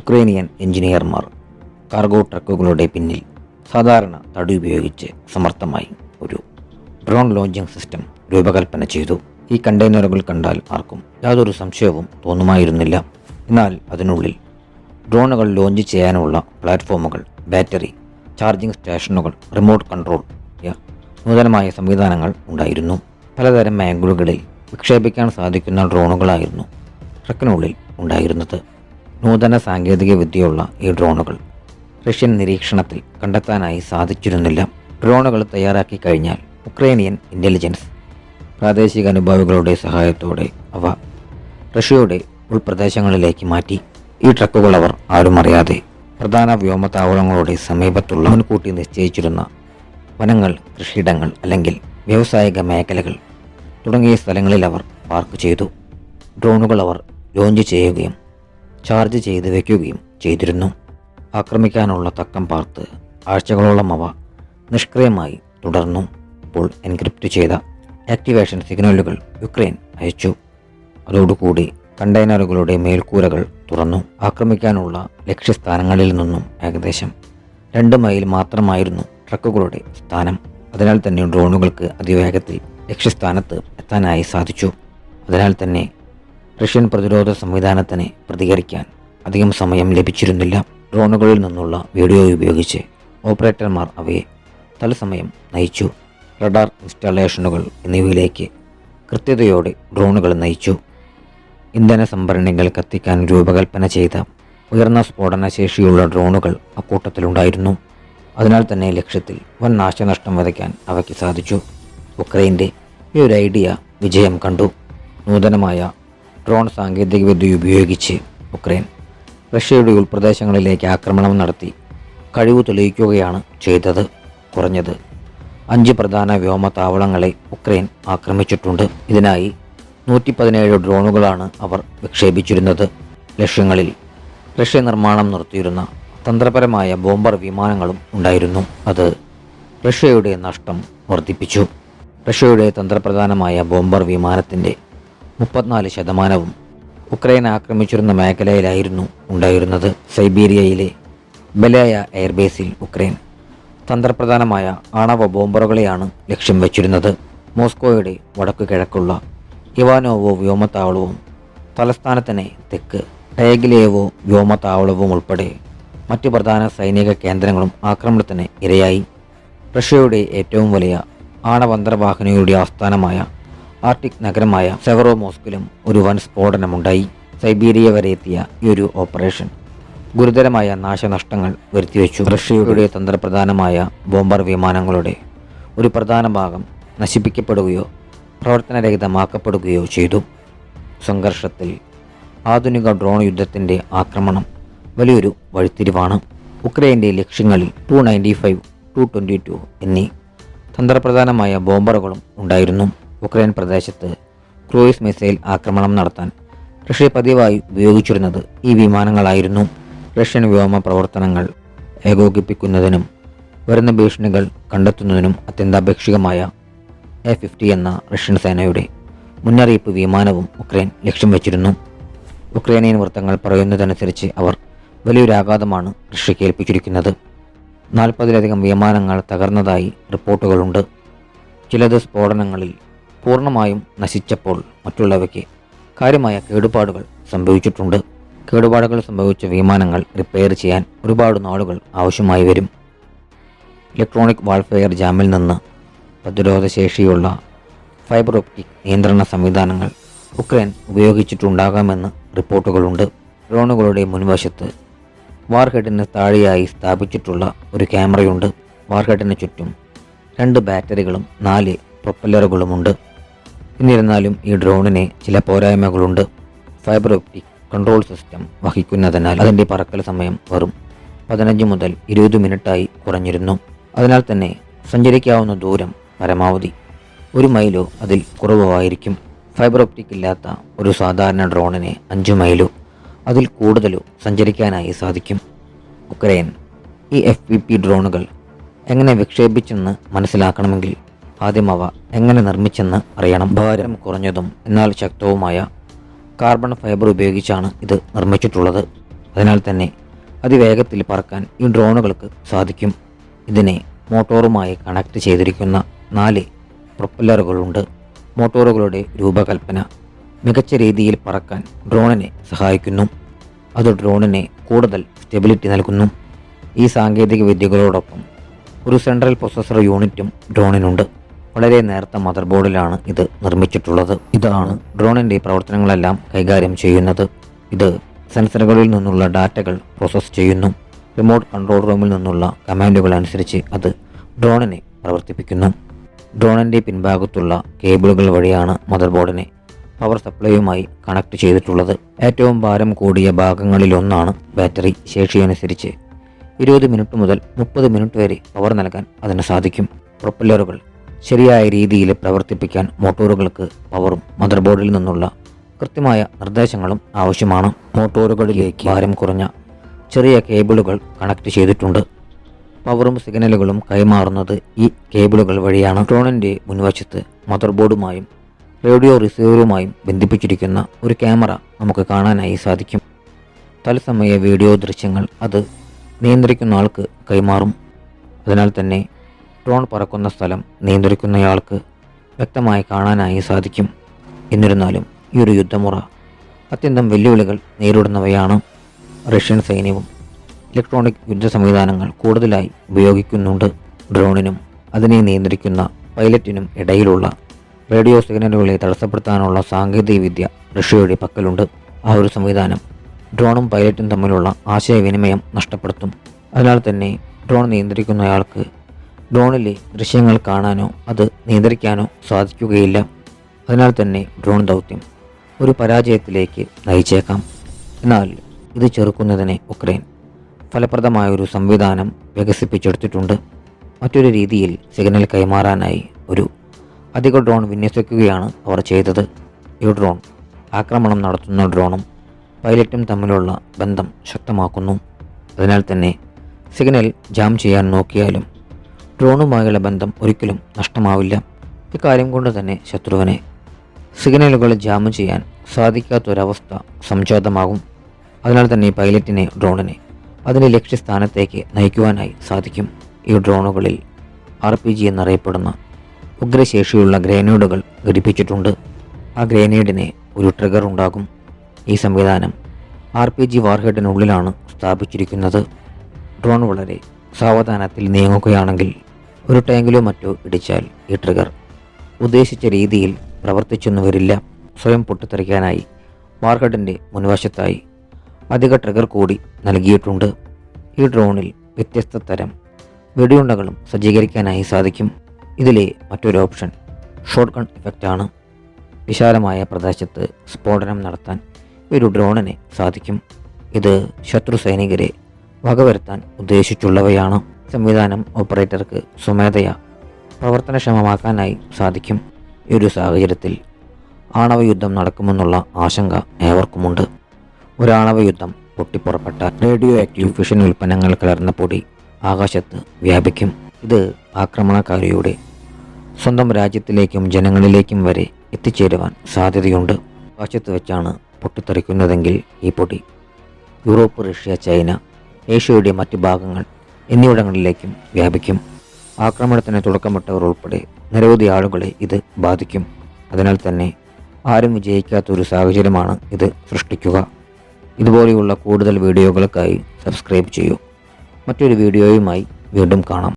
Ukrainian എഞ്ചിനീയർമാർ cargo ട്രക്കുകളുടെ പിന്നിൽ സാധാരണ തടി ഉപയോഗിച്ച് സമർത്ഥമായി ഒരു ഡ്രോൺ ലോഞ്ചിങ് സിസ്റ്റം രൂപകൽപ്പന ചെയ്തു. ഈ കണ്ടെയ്നറുകൾ കണ്ടാൽ ആർക്കും യാതൊരു സംശയവും തോന്നുമായിരുന്നില്ല. എന്നാൽ അതിനുള്ളിൽ ഡ്രോണുകൾ ലോഞ്ച് ചെയ്യാനുള്ള പ്ലാറ്റ്ഫോമുകൾ ബാറ്ററി ചാർജിംഗ് സ്റ്റേഷനുകൾ റിമോട്ട് കൺട്രോൾ നൂതനമായ സംവിധാനങ്ങൾ ഉണ്ടായിരുന്നു. പലതരം ആംഗിളുകളിൽ വിക്ഷേപിക്കാൻ സാധിക്കുന്ന ഡ്രോണുകളായിരുന്നു ട്രക്കിനുള്ളിൽ ഉണ്ടായിരുന്നത്. നൂതന സാങ്കേതിക വിദ്യയുള്ള ഈ ഡ്രോണുകൾ റഷ്യൻ നിരീക്ഷണത്തിൽ കണ്ടെത്താനായി സാധിച്ചിരുന്നില്ല. ഡ്രോണുകൾ തയ്യാറാക്കി കഴിഞ്ഞാൽ ഉക്രൈനിയൻ ഇന്റലിജൻസ് പ്രാദേശിക അനുഭാവികളുടെ സഹായത്തോടെ അവ റഷ്യയുടെ ഉൾപ്രദേശങ്ങളിലേക്ക് മാറ്റി. ഈ ട്രക്കുകൾ അവർ ആരും അറിയാതെ പ്രധാന വ്യോമതാവളങ്ങളുടെ സമീപത്തുള്ള മുൻകൂട്ടി നിശ്ചയിച്ചിരുന്ന വനങ്ങൾ കൃഷിയിടങ്ങൾ അല്ലെങ്കിൽ വ്യാവസായിക മേഖലകൾ തുടങ്ങിയ സ്ഥലങ്ങളിൽ അവർ പാർക്ക് ചെയ്തു. ഡ്രോണുകൾ അവർ ലോഞ്ച് ചെയ്യുകയും ചാർജ് ചെയ്ത് വയ്ക്കുകയും ചെയ്തിരുന്നു. ആക്രമിക്കാനുള്ള തക്കം പാർത്ത് ആഴ്ചകളോളം അവ നിഷ്ക്രിയമായി തുടർന്നു. ഇപ്പോൾ എൻക്രിപ്റ്റ് ചെയ്ത ആക്ടിവേഷൻ സിഗ്നലുകൾ യുക്രൈൻ അയച്ചു. അതോടുകൂടി കണ്ടെയ്നറുകളുടെ മേൽക്കൂരകൾ തുറന്നു. ആക്രമിക്കാനുള്ള ലക്ഷ്യസ്ഥാനങ്ങളിൽ നിന്നും ഏകദേശം രണ്ട് മൈൽ മാത്രമായിരുന്നു ട്രക്കുകളുടെ സ്ഥാനം. അതിനാൽ തന്നെ ഡ്രോണുകൾക്ക് അതിവേഗത്തിൽ ലക്ഷ്യസ്ഥാനത്ത് എത്താനായി സാധിച്ചു. അതിനാൽ തന്നെ റഷ്യൻ പ്രതിരോധ സംവിധാനത്തിന് പ്രതികരിക്കാൻ അധികം സമയം ലഭിച്ചിരുന്നില്ല. ഡ്രോണുകളിൽ നിന്നുള്ള വീഡിയോ ഉപയോഗിച്ച് ഓപ്പറേറ്റർമാർ അവയെ തത്സമയം നയിച്ചു. റഡാർ ഇൻസ്റ്റാളേഷനുകൾ എന്നിവയിലേക്ക് കൃത്യതയോടെ ഡ്രോണുകൾ നയിച്ചു. ഇന്ധന സംഭരണികൾ കത്തിക്കാൻ രൂപകൽപ്പന ചെയ്ത ഉയർന്ന സ്ഫോടനശേഷിയുള്ള ഡ്രോണുകൾ അക്കൂട്ടത്തിലുണ്ടായിരുന്നു. അതിനാൽ തന്നെ ലക്ഷ്യത്തിൽ വൻ നാശനഷ്ടം വിതയ്ക്കാൻ അവയ്ക്ക് സാധിച്ചു. ഉക്രൈന്റെ ഈ ഒരു ഐഡിയ വിജയം കണ്ടു. നൂതനമായ ഡ്രോൺ സാങ്കേതികവിദ്യ ഉപയോഗിച്ച് ഉക്രൈൻ റഷ്യയുടെ ഉൾപ്രദേശങ്ങളിലേക്ക് ആക്രമണം നടത്തി. കഴിവ് തെളിയിക്കുകയാണ് ചെയ്തത് കുറഞ്ഞത്. അഞ്ച് പ്രധാന വ്യോമതാവളങ്ങളെ ഉക്രൈൻ ആക്രമിച്ചിട്ടുണ്ട്. ഇതിനായി നൂറ്റി പതിനേഴ് ഡ്രോണുകളാണ് അവർ വിക്ഷേപിച്ചിരുന്നത്. ലക്ഷ്യങ്ങളിൽ റഷ്യ നിർമ്മാണം നിർത്തിയിരുന്ന തന്ത്രപരമായ ബോംബർ വിമാനങ്ങളും ഉണ്ടായിരുന്നു. അത് റഷ്യയുടെ നഷ്ടം വർദ്ധിപ്പിച്ചു. റഷ്യയുടെ തന്ത്രപ്രധാനമായ ബോംബർ വിമാനത്തിന്റെ മുപ്പത്തിനാല് ശതമാനവും ഉക്രൈൻ ആക്രമിച്ചിരുന്ന മേഖലയിലായിരുന്നു ഉണ്ടായിരുന്നത്. സൈബീരിയയിലെ ബലായ എയർബേസിൽ ഉക്രൈൻ തന്ത്രപ്രധാനമായ ആണവ ബോംബറുകളെയാണ് ലക്ഷ്യം വച്ചിരുന്നത്. മോസ്കോയുടെ വടക്കു കിഴക്കുള്ള ഇവാനോവോ വ്യോമത്താവളവും തലസ്ഥാനത്തിന് തെക്ക് ടേഗിലേവോ വ്യോമത്താവളവും ഉൾപ്പെടെ മറ്റ് പ്രധാന സൈനിക കേന്ദ്രങ്ങളും ആക്രമണത്തിന് ഇരയായി. റഷ്യയുടെ ഏറ്റവും വലിയ ആണവന്തർവാഹിനിയുടെ ആസ്ഥാനമായ ആർട്ടിക് നഗരമായ സെവറോ മോസ്കിലും ഒരു വൻ സ്ഫോടനമുണ്ടായി. സൈബീരിയ വരെ എത്തിയ ഈ ഒരു ഓപ്പറേഷൻ ഗുരുതരമായ നാശനഷ്ടങ്ങൾ വരുത്തിവെച്ചു. റഷ്യയുടെ തന്ത്രപ്രധാനമായ ബോംബർ വിമാനങ്ങളുടെ ഒരു പ്രധാന ഭാഗം നശിപ്പിക്കപ്പെടുകയോ പ്രവർത്തനരഹിതമാക്കപ്പെടുകയോ ചെയ്തു. സംഘർഷത്തിൽ ആധുനിക ഡ്രോൺ യുദ്ധത്തിന്റെ ആക്രമണം വലിയൊരു വഴിത്തിരിവാണ്. ഉക്രൈന്റെ ലക്ഷ്യങ്ങളിൽ Tu ninety five Tu twenty two എന്നീ തന്ത്രപ്രധാനമായ ബോംബറുകളും ഉണ്ടായിരുന്നു. ഉക്രൈൻ പ്രദേശത്ത് ക്രൂയിസ് മിസൈൽ ആക്രമണം നടത്താൻ റഷ്യ പതിവായി ഉപയോഗിച്ചിരുന്നത് ഈ വിമാനങ്ങളായിരുന്നു. റഷ്യൻ വ്യോമ പ്രവർത്തനങ്ങൾ ഏകോപിപ്പിക്കുന്നതിനും വരുന്ന ഭീഷണികൾ കണ്ടെത്തുന്നതിനും അത്യന്താപേക്ഷികമായ എ ഫിഫ്റ്റി എന്ന റഷ്യൻ സേനയുടെ മുന്നറിയിപ്പ് വിമാനവും ഉക്രൈൻ ലക്ഷ്യം വെച്ചിരുന്നു. ഉക്രൈനിയൻ വൃത്തങ്ങൾ പറയുന്നതനുസരിച്ച് അവർ വലിയൊരു ആഘാതമാണ് റഷ്യയ്ക്ക് ഏൽപ്പിച്ചിരിക്കുന്നത്. നാൽപ്പതിലധികം വിമാനങ്ങൾ തകർന്നതായി റിപ്പോർട്ടുകളുണ്ട്. ചിലത് സ്ഫോടനങ്ങളിൽ പൂർണമായും നശിച്ചപ്പോൾ മറ്റുള്ളവയ്ക്ക് കാര്യമായ കേടുപാടുകൾ സംഭവിച്ചിട്ടുണ്ട്. കേടുപാടുകൾ സംഭവിച്ച വിമാനങ്ങൾ റിപ്പയർ ചെയ്യാൻ ഒരുപാട് നാളുകൾ ആവശ്യമായി വരും. ഇലക്ട്രോണിക് വാൾഫെയർ ജാമിൽ നിന്ന് പ്രതിരോധശേഷിയുള്ള ഫൈബർ ഒപ്റ്റിക് നിയന്ത്രണ സംവിധാനങ്ങൾ ഉക്രൈൻ ഉപയോഗിച്ചിട്ടുണ്ടാകാമെന്ന് റിപ്പോർട്ടുകളുണ്ട്. ഡ്രോണുകളുടെ മുൻവശത്ത് വാർഹെഡിന് താഴെയായി സ്ഥാപിച്ചിട്ടുള്ള ഒരു ക്യാമറയുണ്ട്. വാർഹെഡിന് ചുറ്റും രണ്ട് ബാറ്ററികളും നാല് പ്രൊപ്പല്ലറുകളുമുണ്ട്. എന്നിരുന്നാലും ഈ ഡ്രോണിന് ചില പോരായ്മകളുണ്ട്. ഫൈബർ ഒപ്റ്റിക് കൺട്രോൾ സിസ്റ്റം വഹിക്കുന്നതിനാൽ അതിന്റെ പറക്കൽ സമയം വെറും പതിനഞ്ച് മുതൽ ഇരുപത് മിനിറ്റായി കുറഞ്ഞിരുന്നു. അതിനാൽ തന്നെ സഞ്ചരിക്കാവുന്ന ദൂരം പരമാവധി ഒരു മൈലോ അതിൽ കുറവായിരിക്കും ഫൈബർ ഒപ്റ്റിക് ഇല്ലാത്ത ഒരു സാധാരണ ഡ്രോണിന് അഞ്ച് മൈലോ അതിൽ കൂടുതലോ സഞ്ചരിക്കാനായി സാധിക്കും. ഉക്രൈൻ ഈ എഫ് പി ഡ്രോണുകൾ എങ്ങനെ വിക്ഷേപിച്ചെന്ന് മനസ്സിലാക്കണമെങ്കിൽ ആദ്യം അവ എങ്ങനെ നിർമ്മിച്ചെന്ന് അറിയണം. ഭാരം കുറഞ്ഞതും എന്നാൽ ശക്തവുമായ കാർബൺ ഫൈബർ ഉപയോഗിച്ചാണ് ഇത് നിർമ്മിച്ചിട്ടുള്ളത്. അതിനാൽ തന്നെ അതിവേഗത്തിൽ പറക്കാൻ ഈ ഡ്രോണുകൾക്ക് സാധിക്കും. ഇതിനെ മോട്ടോറുമായി കണക്ട് ചെയ്തിരിക്കുന്ന നാല് പ്രൊപ്പല്ലറുകളുണ്ട്. മോട്ടോറുകളുടെ രൂപകൽപ്പന മികച്ച രീതിയിൽ പറക്കാൻ ഡ്രോണിനെ സഹായിക്കുന്നു. അത് ഡ്രോണിനെ കൂടുതൽ സ്റ്റെബിലിറ്റി നൽകുന്നു. ഈ സാങ്കേതിക വിദ്യകളോടൊപ്പം ഒരു സെൻട്രൽ പ്രൊസസർ യൂണിറ്റും ഡ്രോണിനുണ്ട്. വളരെ നേർത്ത മദർ ബോർഡിലാണ് ഇത് നിർമ്മിച്ചിട്ടുള്ളത്. ഇതാണ് ഡ്രോണിന്റെ പ്രവർത്തനങ്ങളെല്ലാം കൈകാര്യം ചെയ്യുന്നത്. ഇത് സെൻസറുകളിൽ നിന്നുള്ള ഡാറ്റകൾ പ്രോസസ്സ് ചെയ്യുന്നു. റിമോട്ട് കൺട്രോൾ റൂമിൽ നിന്നുള്ള കമാൻഡുകൾ അനുസരിച്ച് അത് ഡ്രോണിനെ പ്രവർത്തിപ്പിക്കുന്നു. ഡ്രോണിന്റെ പിൻഭാഗത്തുള്ള കേബിളുകൾ വഴിയാണ് മദർ ബോർഡിനെ പവർ സപ്ലൈയുമായി കണക്ട് ചെയ്തിട്ടുള്ളത്. ഏറ്റവും ഭാരം കൂടിയ ഭാഗങ്ങളിലൊന്നാണ് ബാറ്ററി. ശേഷി അനുസരിച്ച് ഇരുപത് മിനിറ്റ് മുതൽ മുപ്പത് മിനിറ്റ് വരെ പവർ നൽകാൻ അതിന് സാധിക്കും. പ്രൊപ്പല്ലറുകൾ ശരിയായ രീതിയിൽ പ്രവർത്തിപ്പിക്കാൻ മോട്ടോറുകൾക്ക് പവറും മദർ ബോർഡിൽ നിന്നുള്ള കൃത്യമായ നിർദ്ദേശങ്ങളും ആവശ്യമാണ്. മോട്ടോറുകളിലേക്ക് ഭാരം കുറഞ്ഞ ചെറിയ കേബിളുകൾ കണക്ട് ചെയ്തിട്ടുണ്ട്. പവറും സിഗ്നലുകളും കൈമാറുന്നത് ഈ കേബിളുകൾ വഴിയാണ്. ഡ്രോണിന്റെ മുൻവശത്ത് മദർ ബോർഡുമായും റേഡിയോ റിസീവറുമായും ബന്ധിപ്പിച്ചിരിക്കുന്ന ഒരു ക്യാമറ നമുക്ക് കാണാനായി സാധിക്കും. തത്സമയ വീഡിയോ ദൃശ്യങ്ങൾ അത് നിയന്ത്രിക്കുന്ന ആൾക്ക് കൈമാറും. അതിനാൽ തന്നെ ഡ്രോൺ പറക്കുന്ന സ്ഥലം നിയന്ത്രിക്കുന്നയാൾക്ക് വ്യക്തമായി കാണാനായി സാധിക്കും. എന്നിരുന്നാലും ഈ ഒരു യുദ്ധമുറ അത്യന്തം വെല്ലുവിളികൾ നേരിടുന്നവയാണ് റഷ്യൻ സൈന്യവും. ഇലക്ട്രോണിക് യുദ്ധ സംവിധാനങ്ങൾ കൂടുതലായി ഉപയോഗിക്കുന്നുണ്ട് ഡ്രോണിനും അതിനെ നിയന്ത്രിക്കുന്ന പൈലറ്റിനും ഇടയിലുള്ള റേഡിയോ സിഗ്നലുകളെ തടസ്സപ്പെടുത്താനുള്ള സാങ്കേതികവിദ്യ റഷ്യയുടെ പക്കലുണ്ട്. ആ ഒരു സംവിധാനം ഡ്രോണും പൈലറ്റും തമ്മിലുള്ള ആശയവിനിമയം നഷ്ടപ്പെടുത്തും. അതിനാൽ തന്നെ ഡ്രോൺ നിയന്ത്രിക്കുന്നയാൾക്ക് ഡ്രോണിലെ ദൃശ്യങ്ങൾ കാണാനോ അത് നിയന്ത്രിക്കാനോ സാധിക്കുകയില്ല. അതിനാൽ തന്നെ ഡ്രോൺ ദൗത്യം ഒരു പരാജയത്തിലേക്ക് നയിച്ചേക്കാം. എന്നാൽ ഇത് ചെറുക്കുന്നതിന് ഉക്രൈൻ ഫലപ്രദമായൊരു സംവിധാനം വികസിപ്പിച്ചെടുത്തിട്ടുണ്ട്. മറ്റൊരു രീതിയിൽ സിഗ്നൽ കൈമാറാനായി ഒരു അധിക ഡ്രോൺ വിന്യസിക്കുകയാണ് അവർ ചെയ്തത്. ഈ ഡ്രോൺ ആക്രമണം നടത്തുന്ന ഡ്രോണും പൈലറ്റും തമ്മിലുള്ള ബന്ധം ശക്തമാക്കുന്നു. അതിനാൽ തന്നെ സിഗ്നൽ ജാം ചെയ്യാൻ നോക്കിയാലും ഡ്രോണുമായുള്ള ബന്ധം ഒരിക്കലും നഷ്ടമാവില്ല. ഇക്കാര്യം കൊണ്ട് തന്നെ ശത്രുവിനെ സിഗ്നലുകൾ ജാം ചെയ്യാൻ സാധിക്കാത്തൊരവസ്ഥ സംജാതമാകും. അതിനാൽ തന്നെ പൈലറ്റിനെ ഡ്രോണിനെ അതിന്റെ ലക്ഷ്യസ്ഥാനത്തേക്ക് നയിക്കുവാനായി സാധിക്കും. ഈ ഡ്രോണുകളിൽ ആർ പി ജി എന്നറിയപ്പെടുന്ന ഉഗ്രശേഷിയുള്ള ഗ്രനേഡുകൾ ഘടിപ്പിച്ചിട്ടുണ്ട്. ആ ഗ്രനേഡിനെ ഒരു ട്രിഗർ ഉണ്ടാകും ഈ സംവിധാനം ആർ പി ജി വാർഹെഡിനുള്ളിലാണ് സ്ഥാപിച്ചിരിക്കുന്നത്. ഡ്രോൺ വളരെ സാവധാനത്തിൽ നീങ്ങുകയാണെങ്കിൽ ഒരു ടാങ്കിലോ മറ്റോ ഇടിച്ചാൽ ഈ ട്രിഗർ ഉദ്ദേശിച്ച രീതിയിൽ പ്രവർത്തിച്ചൊന്നും വരില്ല സ്വയം പൊട്ടിത്തെറിക്കാനായി മാർക്കറ്റിന്റെ മുൻവശത്തായി അധിക ട്രിഗർ കൂടി നൽകിയിട്ടുണ്ട്. ഈ ഡ്രോണിൽ വ്യത്യസ്ത തരം വെടിയുണ്ടകളും സജ്ജീകരിക്കാനായി സാധിക്കും. ഇതിലെ മറ്റൊരു ഓപ്ഷൻ ഷോട്ട് ഗൺ ഇഫക്റ്റാണ് വിശാലമായ പ്രദേശത്ത് സ്ഫോടനം നടത്താൻ ഒരു ഡ്രോണിന് സാധിക്കും. ഇത് ശത്രു സൈനികരെ വകവരുത്താൻ ഉദ്ദേശിച്ചുള്ളവയാണ്. സംവിധാനം ഓപ്പറേറ്റർക്ക് സ്വമേധയാ പ്രവർത്തനക്ഷമമാക്കാനായി സാധിക്കും. ഈ ഒരു സാഹചര്യത്തിൽ ആണവ യുദ്ധം നടക്കുമെന്നുള്ള ആശങ്ക ഏവർക്കുമുണ്ട്. ഒരാണവ യുദ്ധം പൊട്ടിപ്പുറപ്പെട്ട റേഡിയോ ആക്റ്റീവ് ഫിഷൻ ഉൽപ്പന്നങ്ങൾ കലർന്ന പൊടി ആകാശത്ത് വ്യാപിക്കും. ഇത് ആക്രമണകാരിയുടെ സ്വന്തം രാജ്യത്തിലേക്കും ജനങ്ങളിലേക്കും വരെ എത്തിച്ചേരുവാൻ സാധ്യതയുണ്ട്. ആകാശത്ത് വെച്ചാണ് പൊട്ടിത്തെറിക്കുന്നതെങ്കിൽ ഈ പൊടി യൂറോപ്പ് റഷ്യ ചൈന ഏഷ്യയുടെ മറ്റ് ഭാഗങ്ങൾ എന്നിവിടങ്ങളിലേക്കും വ്യാപിക്കും. ആക്രമണത്തിന് തുടക്കമിട്ടവർ ഉൾപ്പെടെ നിരവധി ആളുകളെ ഇത് ബാധിക്കും. അതിനാൽ തന്നെ ആരും വിജയിക്കാത്ത ഒരു സാഹചര്യമാണ് ഇത് സൃഷ്ടിക്കുക. ഇതുപോലെയുള്ള കൂടുതൽ വീഡിയോകൾക്കായി സബ്സ്ക്രൈബ് ചെയ്യൂ. മറ്റൊരു വീഡിയോയുമായി വീണ്ടും കാണാം.